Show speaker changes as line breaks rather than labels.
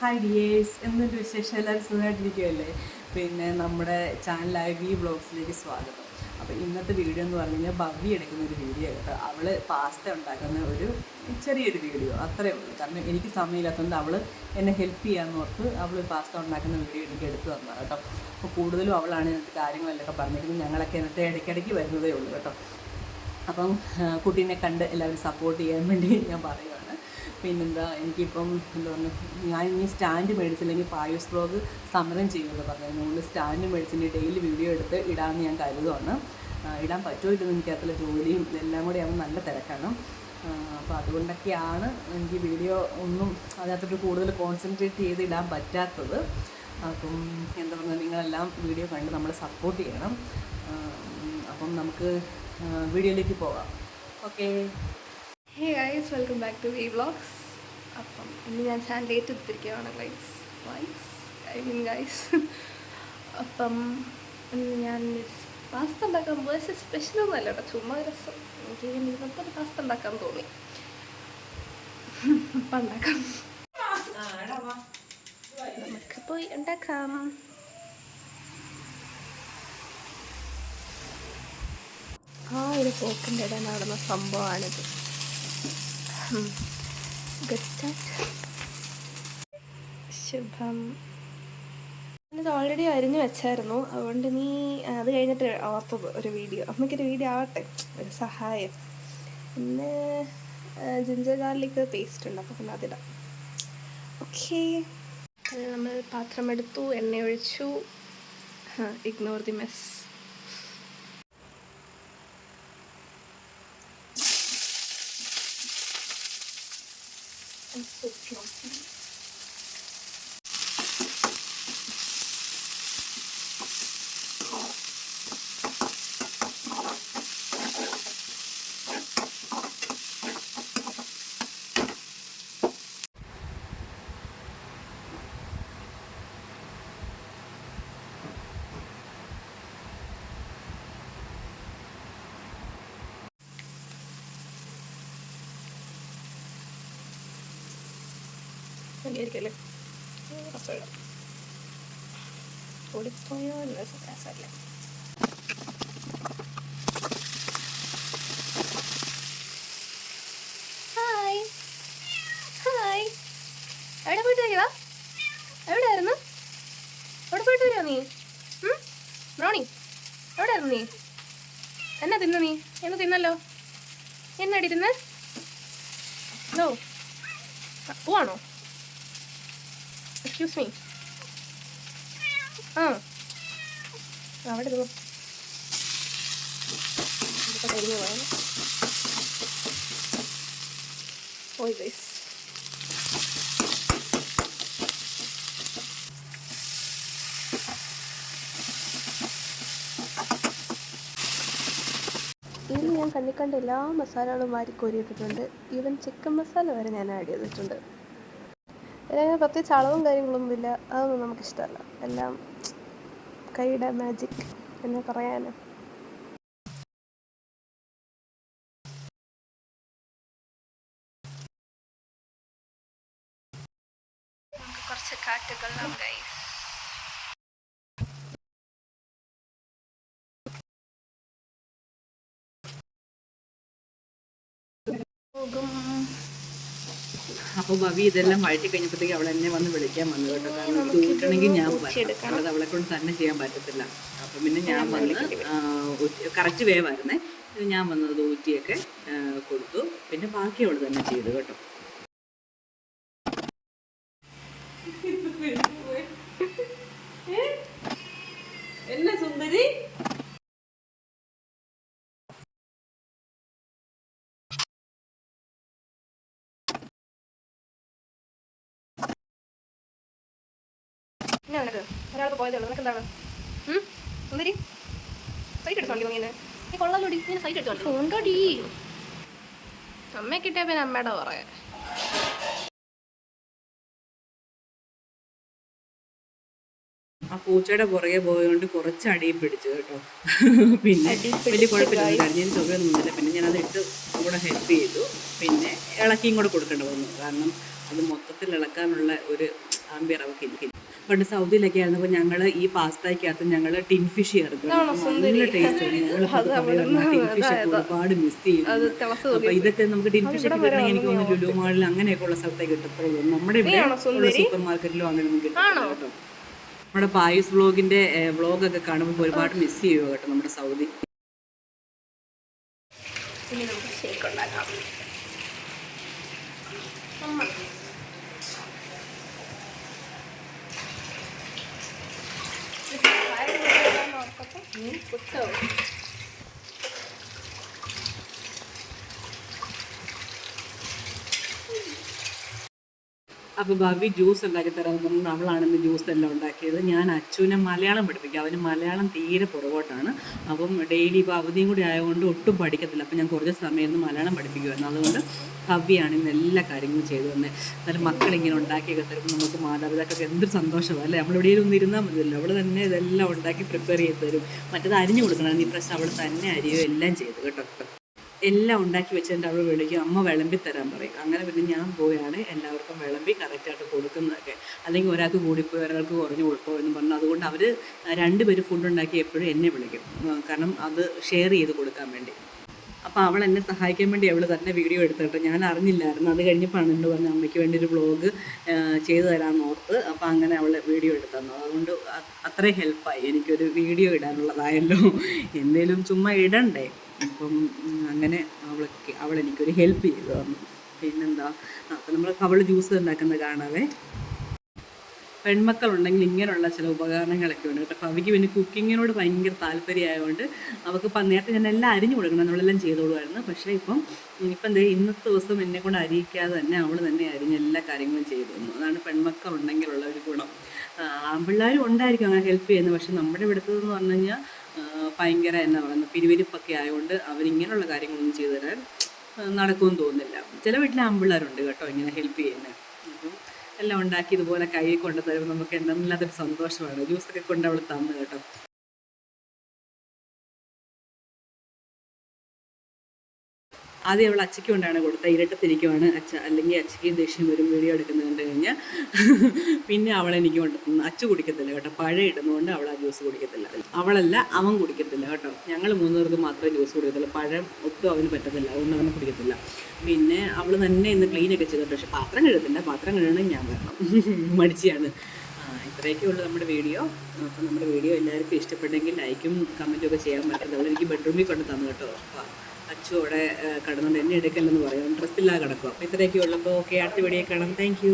Hi dears എന്തൊരു വിശേഷം? എല്ലാവരും സുഖമായിട്ടിരിക്കുമല്ലേ പിന്നെ നമ്മുടെ ചാനലായ വി ബ്ലോഗ്സിലേക്ക് സ്വാഗതം. അപ്പോൾ ഇന്നത്തെ വീഡിയോ എന്ന് പറഞ്ഞു കഴിഞ്ഞാൽ ഭവ്യ എടുക്കുന്ന ഒരു വീഡിയോ കേട്ടോ. അവൾ പാസ്ത ഉണ്ടാക്കുന്ന ഒരു ചെറിയൊരു വീഡിയോ അത്രേ ഉള്ളൂ. കാരണം എനിക്ക് സമയമില്ലാത്തതുകൊണ്ട് അവൾ എന്നെ ഹെൽപ്പ് ചെയ്യാമെന്ന് ഓർത്ത് അവൾ പാസ്ത ഉണ്ടാക്കുന്ന വീഡിയോ എനിക്ക് എടുത്തു തന്നതാണ് കേട്ടോ. അപ്പോൾ കൂടുതലും അവളാണ് ഇന്നത്തെ കാര്യങ്ങളെല്ലാം പറഞ്ഞിരിക്കുന്നത്. ഞങ്ങളൊക്കെ എന്നിട്ട് ഇടയ്ക്കിടയ്ക്ക് വരുന്നതേ ഉള്ളൂ കേട്ടോ. അപ്പം കുട്ടീനെ കണ്ട് എല്ലാവരും സപ്പോർട്ട് ചെയ്യാൻ വേണ്ടി ഞാൻ പറയുകയാണ് പിന്നെന്താ എനിക്കിപ്പം എന്താ പറയുക ഞാൻ ഇനി സ്റ്റാൻഡ് മേടിച്ചില്ലെങ്കിൽ പായൂസ് ബ്ലോഗ് സമരം ചെയ്യുമെന്ന് പറഞ്ഞു അതുകൊണ്ട് സ്റ്റാൻഡ് മേടിച്ചിട്ട് ഡെയിലി വീഡിയോ എടുത്ത് ഇടാമെന്ന് ഞാൻ കരുതുവാണ്. ഇടാൻ പറ്റുമോ ഇല്ലെന്ന് എനിക്കകത്തുള്ള ജോലിയും ഇതെല്ലാം കൂടി ആകുമ്പോൾ നല്ല തിരക്കാണ്. അപ്പോൾ അതുകൊണ്ടൊക്കെയാണ് എനിക്ക് വീഡിയോ ഒന്നും അതിനകത്തോട്ട് കൂടുതൽ കോൺസെൻട്രേറ്റ് ചെയ്ത് ഇടാൻ പറ്റാത്തത്. അപ്പം എന്താ പറയുക നിങ്ങളെല്ലാം വീഡിയോ കണ്ട് നമ്മളെ സപ്പോർട്ട് ചെയ്യണം. അപ്പം നമുക്ക് വീഡിയോയിലേക്ക് പോകാം. Okay.
Hey guys welcome back to V vlogs അപ്പം ഇന്ന് ഞാൻ ചാനൽ എടുത്തിരിക്കുകയാണ് guys wise I mean guys അപ്പം ഇന്ന് ഞാൻ പാസ്ത ഉണ്ടാക്കാൻ പോയത് സ്പെഷ്യൽ ഒന്നും അല്ല കേട്ടോ. ചുമ്മാ രസം. എനിക്ക് ഇന്നത്തെ ഒരു പാസ്ത ഉണ്ടാക്കാൻ തോന്നി. അപ്പം ഉണ്ടാക്കാം. നമുക്ക് പോയി ഉണ്ടാക്കാം. ആ ഒരു പോക്കിന്റെ ഇടാൻ നടന്ന സംഭവമാണിത്. ശുഭം. ഇത് ഓൾറെഡി അരിഞ്ഞു വെച്ചായിരുന്നു. അതുകൊണ്ട് നീ അത് കഴിഞ്ഞിട്ട് ഓർത്തത് ഒരു വീഡിയോ അമ്മയ്ക്കൊരു വീഡിയോ ആവട്ടെ. ഒരു സഹായം. പിന്നെ ജിഞ്ചർ ഗാർലിക് പേസ്റ്റ് ഉണ്ട്. അപ്പോൾ പിന്നെ അതിടാം. ഓക്കെ നമ്മൾ പാത്രം എടുത്തു എണ്ണ ഒഴിച്ചു ignore the mess and soup. മതിയായിരിക്കുമല്ലേ കുറച്ചിടാം ഓടിപ്പോയോ എന്ന് പ്രയാസമല്ല. ഹായ്. ഹായ്. എവിടെ പോയിട്ട് വരുവാ എവിടെയായിരുന്നു? എവിടെ പോയിട്ട് വരുവാ നീ? ബ്രോണി എവിടെയായിരുന്നു നീ? എന്നാ തിന്നു നീ? എന്ന് തിന്നല്ലോ. എന്നാടി തിന്ന്? പോവാണോ? എക്സ്ക്യൂസ് മീ ആ. അവിടെ ഇതിപ്പോൾ കഴിഞ്ഞു പോയാൽ പോയി ഗൈസ് ഇതിൽ ഞാൻ കണ്ണിക്കണ്ട കണ്ട എല്ലാ മസാലകളും വാരി കോരിയിട്ടിട്ടുണ്ട്. ഈവൻ ചിക്കൻ മസാല വരെ ഞാൻ ആഡ് ചെയ്തിട്ടുണ്ട്. ഇതിനങ്ങനെ പ്രത്യേകിച്ച് അളവും കാര്യങ്ങളൊന്നും ഇല്ല. അതൊന്നും നമുക്കിഷ്ടമല്ല. എല്ലാം കൈയുടെ മാജിക് എന്ന് പറയാനും. കുറച്ച് കാറ്റുകൊള്ളാം ഗൈസ് പോകും.
അപ്പോൾ ഭവി ഇതെല്ലാം വഴറ്റി കഴിഞ്ഞപ്പോഴത്തേക്ക് അവൾ എന്നെ വന്ന് വിളിക്കാൻ വന്നു കേട്ടോ. കാരണം ഇത് ഞാൻ അവളത് അവളെ കൊണ്ട് തന്നെ ചെയ്യാൻ പറ്റത്തില്ല. അപ്പം പിന്നെ ഞാൻ വന്ന് കറക്റ്റ് വേവായിരുന്നേ വരുന്നേ ഞാൻ വന്നത് ഊറ്റിയൊക്കെ കൊടുത്തു. പിന്നെ ബാക്കി അവൾ തന്നെ ചെയ്തു കേട്ടോ. എന്നെ സുന്ദരി?
എന്നാ നിനക്ക് ഒരാൾക്ക് പോയതേ ഉള്ളൂ. നിനക്ക് എന്താണ് സുന്ദരി? സൈറ്റ് എടുത്തോണ്ടി നീ നീ കൊള്ളാലോടി. നീ സൈറ്റ് എടുത്തോണ്ടി കടി അമ്മയെ കിട്ടിയ പിന്നെ അമ്മയുടെ പറയാ
ആ പൂച്ചയുടെ പുറകെ പോയതുകൊണ്ട് കുറച്ച് അടിയും പിടിച്ചു കേട്ടോ. പിന്നെ വലിയ കുഴപ്പമില്ല തുകയൊന്നും ഇല്ല പിന്നെ ഞാനത് ഇട്ട് കൂടെ ഹെൽപ്പ് ചെയ്തു. പിന്നെ ഇളക്കിയും കൂടെ കൊടുക്കേണ്ടി വന്നു. കാരണം അത് മൊത്തത്തിൽ ഇളക്കാനുള്ള ഒരു ആംബിയർ അവർക്ക് ഇരിക്കും പണ്ട് സൗദിയിലൊക്കെ ആയിരുന്നപ്പോൾ ഞങ്ങൾ ഈ പാസ്തയ്ക്കകത്ത് ഞങ്ങൾ ടിൻ ഫിഷ് ചേർക്കും നല്ല ടേസ്റ്റ് ഞങ്ങൾ ടിൻ ഫിഷ് ഒരുപാട് മിസ് ചെയ്യും
അപ്പോൾ
അപ്പൊ ഇതൊക്കെ നമുക്ക് ടിൻ ഫിഷ് ഒക്കെ കിട്ടണമെങ്കിൽ എനിക്ക് തോന്നുന്നു ലുലു മാളിൽ അങ്ങനെയൊക്കെ ഉള്ള സ്ഥലത്തേക്ക് കിട്ടത്തുള്ളൂ. നമ്മുടെ ഇവിടെ ഉള്ള സൂപ്പർ മാർക്കറ്റിലോ അങ്ങനെ ഒന്നും കേട്ടോ. നമ്മുടെ പായസ് വ്ളോഗിന്റെ വ്ളോഗൊക്കെ കാണുമ്പോൾ ഒരുപാട് മിസ് ചെയ്യുക കേട്ടോ നമ്മുടെ സൗദി?
ഇനി നമുക്ക് ഷേക്ക് ഉണ്ടാക്കാം. 您不走。
അപ്പോൾ ഭവി ജ്യൂസ് ഉണ്ടാക്കി തരാൻ പറഞ്ഞു അവളാണ് ജ്യൂസ് എല്ലാം ഉണ്ടാക്കിയത്. ഞാൻ അച്ഛനെ മലയാളം പഠിപ്പിക്കും. അവന് മലയാളം തീരെ പുറകോട്ടാണ്. അപ്പം ഡെയിലി ഇപ്പോൾ അവധിയും കൂടി ആയതുകൊണ്ട് ഒട്ടും പഠിക്കത്തില്ല. അപ്പം ഞാൻ കുറച്ച് സമയം മലയാളം പഠിപ്പിക്കുമായിരുന്നു അതുകൊണ്ട് ഭവ്യാണ് ഇന്ന് എല്ലാ കാര്യങ്ങളും ചെയ്തു തന്നെ. എന്നാലും മക്കളിങ്ങനെ ഉണ്ടാക്കിയൊക്കെ തരുമ്പോൾ നമുക്ക് മാതാപിതാക്കൾക്ക് എന്ത് സന്തോഷമാണ് അല്ലേ? നമ്മളെവിടെയും ഒന്ന് ഇരുന്നാൽ മതിയല്ലോ. അവൾ തന്നെ ഇതെല്ലാം ഉണ്ടാക്കി പ്രിപ്പയർ ചെയ്ത് തരും. മറ്റേത് അരിഞ്ഞു കൊടുക്കണം. ഈ പ്രശ്നം അവൾ തന്നെ അരിയോ എല്ലാം ചെയ്തു കേട്ടോ. എല്ലാം ഉണ്ടാക്കി വെച്ചിട്ട് അവൾ വിളിക്കും അമ്മ വിളമ്പി തരാൻ പറയും. അങ്ങനെ പിന്നെ ഞാൻ പോയാണ് എല്ലാവർക്കും വിളമ്പി കറക്റ്റായിട്ട് കൊടുക്കുന്നതൊക്കെ. അല്ലെങ്കിൽ ഒരാൾക്ക് കൂടിപ്പോയി ഒരാൾക്ക് കുറഞ്ഞു കൊടുക്കോ എന്ന് പറഞ്ഞു അതുകൊണ്ട് അവർ രണ്ടുപേരും ഫുഡ് ഉണ്ടാക്കി എപ്പോഴും എന്നെ വിളിക്കും. കാരണം അത് ഷെയർ ചെയ്ത് കൊടുക്കാൻ വേണ്ടി. അപ്പോൾ അവൾ എന്നെ സഹായിക്കാൻ വേണ്ടി അവൾ തന്നെ വീഡിയോ എടുത്തിട്ട് ഞാൻ അറിഞ്ഞില്ലായിരുന്നു. അത് കഴിഞ്ഞപ്പോൾ എന്നോട് പറഞ്ഞ അമ്മയ്ക്ക് വേണ്ടി ഒരു വ്ളോഗ് ചെയ്തു തരാമെന്ന് ഓർത്ത്. അപ്പോൾ അങ്ങനെ അവൾ വീഡിയോ എടുത്തു തന്നു അതുകൊണ്ട് അത്രയും ഹെൽപ്പായി എനിക്കൊരു വീഡിയോ ഇടാനുള്ളതായല്ലോ. എന്തേലും ചുമ്മാ ഇടണ്ടേ? അപ്പം അങ്ങനെ അവൾക്ക് അവൾ എനിക്കൊരു ഹെൽപ്പ് ചെയ്തു തന്നു. പിന്നെന്താ അപ്പം നമ്മൾ അവൾ ജ്യൂസ് ഉണ്ടാക്കുന്നത് കാണാവേ. പെൺമക്കളുണ്ടെങ്കിൽ ഇങ്ങനെയുള്ള ചില ഉപകരണങ്ങളൊക്കെ ഉണ്ട് കേട്ടോ. അപ്പോൾ അവയ്ക്ക് പിന്നെ കുക്കിങ്ങിനോട് ഭയങ്കര താല്പര്യമായതുകൊണ്ട് അവൾക്ക് ഇപ്പം നേരത്തെ ഞാൻ എല്ലാം അരിഞ്ഞു കൊടുക്കണം നമ്മളെല്ലാം ചെയ്തോളുമായിരുന്നു. പക്ഷേ ഇപ്പം ഇപ്പം എന്തേ ഇന്നത്തെ ദിവസം എന്നെ കൊണ്ട് അരിയിക്കാതെ തന്നെ അവൾ തന്നെ അരിഞ്ഞ് എല്ലാ കാര്യങ്ങളും ചെയ്തു തന്നു. അതാണ് പെൺമക്കളുണ്ടെങ്കിലുള്ള ഒരു ഗുണം. ആൺപിള്ളേരും ഉണ്ടായിരിക്കും അങ്ങനെ ഹെൽപ്പ് ചെയ്യുന്നത്. പക്ഷേ നമ്മുടെ ഇവിടുത്തെന്ന് പറഞ്ഞു കഴിഞ്ഞാൽ ഭയങ്കര എന്നാ പറയുന്നത് പിരിവിരിപ്പൊക്കെ ആയതുകൊണ്ട് അവരിങ്ങനെയുള്ള കാര്യങ്ങളൊന്നും ചെയ്തു തരാൻ നടക്കുമെന്ന് തോന്നുന്നില്ല. ചില വീട്ടിലെ ആമ്പിള്ളേരുണ്ട് കേട്ടോ ഇങ്ങനെ ഹെൽപ്പ് ചെയ്യുന്നത് അപ്പം എല്ലാം ഉണ്ടാക്കി ഇതുപോലെ കൈ കൊണ്ട് തരുമ്പോൾ നമുക്ക് എന്തെന്നില്ലാത്തൊരു സന്തോഷമാണ്. ജ്യൂസൊക്കെ കൊണ്ട് അവൾ തന്നു കേട്ടോ. ആദ്യം അവൾ അച്ചയ്ക്ക് കൊണ്ടാണ് കൊടുത്തത്. ഇരട്ടത്തിരിക്കുവാണ് അച്ഛ. അല്ലെങ്കിൽ അച്ചയ്ക്ക് ദേഷ്യം വരും. വീഡിയോ എടുക്കുന്നത് കണ്ടു കഴിഞ്ഞാൽ പിന്നെ അവൾ എനിക്ക് കൊണ്ട് അച്ഛ കുടിക്കത്തില്ല കേട്ടോ. പഴം ഇടുന്നതുകൊണ്ട് അവൾ ആ ജ്യൂസ് കുടിക്കത്തില്ല. അവളല്ല അവൻ കുടിക്കത്തില്ല കേട്ടോ. ഞങ്ങൾ മൂന്നുപേർക്ക് മാത്രമേ ജ്യൂസ് കുടിക്കത്തില്ല പഴം ഒട്ടും അവന് പറ്റത്തില്ല. അതുകൊണ്ട് അവന് കുടിക്കത്തില്ല. പിന്നെ അവൾ തന്നെ ഇന്ന് ക്ലീൻ ഒക്കെ ചെയ്തിട്ട് പക്ഷെ പാത്രം കഴുകത്തില്ല. പാത്രം കഴുകണമെങ്കിൽ ഞാൻ വരണം. മടിച്ചാണ് ആ, ഇത്രയൊക്കെ ഉള്ളൂ നമ്മുടെ വീഡിയോ. അപ്പോൾ നമ്മുടെ വീഡിയോ എല്ലാവർക്കും ഇഷ്ടപ്പെട്ടെങ്കിൽ ലൈക്കും കമന്റും ഒക്കെ ചെയ്യാൻ പറ്റുന്നത് അവളെനിക്ക് ബെഡ്റൂമിൽ കൊണ്ട് തന്നു കേട്ടോ. അച്ചു അവിടെ കടന്നുണ്ട് എന്നെ എടുക്കല്ലെന്ന് പറയും. ഡ്രസ്സില്ലാതെ കിടക്കും അപ്പോൾ ഇത്രയൊക്കെ ഉള്ളപ്പോൾ ഓക്കെ അടുത്ത വീഡിയോ കാണാം. താങ്ക്